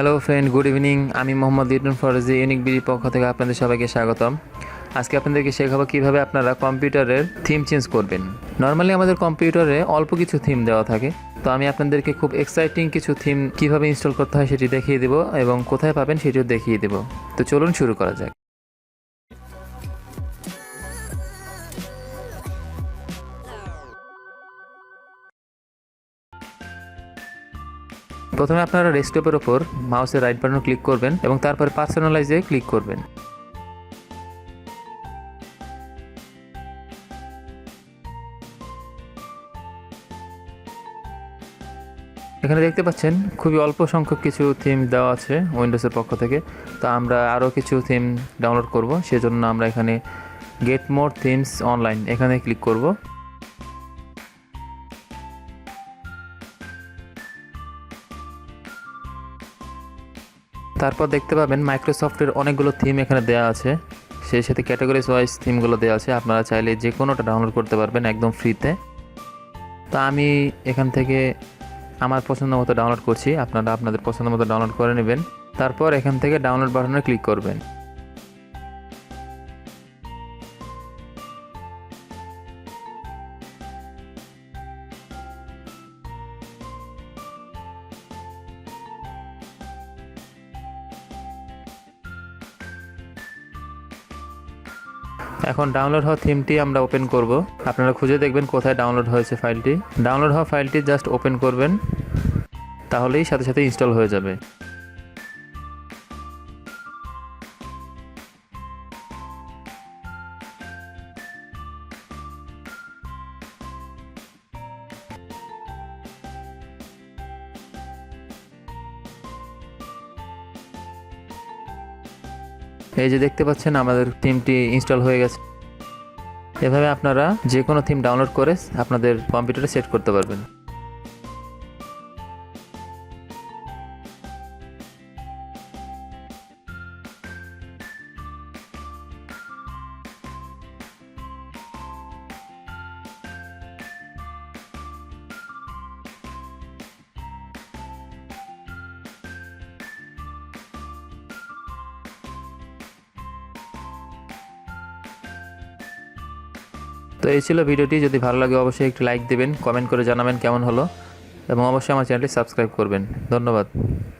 Hello friend good evening আমি মোহাম্মদ ইটন ফরজি ইউনিক বিডি পক্ষ থেকে আপনাদের সবাইকে স্বাগতম। আজকে আপনাদেরকে শেখাবো কীভাবে আপনারা কম্পিউটারের থিম চেঞ্জ করবেন। নর্মালি আমাদের কম্পিউটারে অল্প কিছু থিম দেওয়া থাকে, তো আমি আপনাদেরকে খুব এক্সাইটিং কিছু থিম কীভাবে ইনস্টল করতে হয় সেটি দেখিয়ে দেবো এবং কোথায় পাবেন সেটিও দেখিয়ে দেবো। তো চলুন শুরু করা যাক। প্রথমে আপনারা ডেস্কটপের ওপর মাউসের রাইট বাটন ক্লিক করবেন এবং তারপরে পার্সোনালাইজে ক্লিক করবেন। এখানে দেখতে পাচ্ছেন খুবই অল্প সংখ্যক কিছু থিম দেওয়া আছে উইন্ডোজের পক্ষ থেকে। তো আমরা আরও কিছু থিম ডাউনলোড করব, সেজন্য আমরা এখানে গেট মোর থিমস অনলাইন এখানে ক্লিক করব। তারপর দেখতে পাবেন মাইক্রোসফটের অনেকগুলো থিম এখানে দেওয়া আছে। সেই সাথে ক্যাটাগরিজ ওয়াইজ থিমগুলো দেওয়া আছে। আপনারা চাইলে যে কোনোটা ডাউনলোড করতে পারবেন একদম ফ্রিতে তা আমি এখান থেকে আমার পছন্দ মতো ডাউনলোড করছি। আপনারা আপনাদের পছন্দ মতো ডাউনলোড করে নেবেন। তারপর এখান থেকে ডাউনলোড বাটনে ক্লিক করবেন। এখন ডাউনলোড হওয়া থিমটি আমরা ওপেন করব। আপনারা খুঁজে দেখবেন কোথায় ডাউনলোড হয়েছে ফাইলটি ডাউনলোড হওয়া ফাইলটি জাস্ট ওপেন করবেন, তাহলেই সাথে সাথে ইনস্টল হয়ে যাবে। এই যে দেখতে পাচ্ছেন, আমাদের থিমটি ইনস্টল হয়ে গেছে। এভাবে আপনারা যে কোনো থিম ডাউনলোড করে আপনাদের কম্পিউটারে সেট করতে পারবেন। তো এই ছিল ভিডিওটি। যদি ভালো লাগে অবশ্যই একটি লাইক দেবেন কমেন্ট করে জানাবেন কেমন হলো। এবং অবশ্যই আমার চ্যানেলটি সাবস্ক্রাইব করবেন। ধন্যবাদ।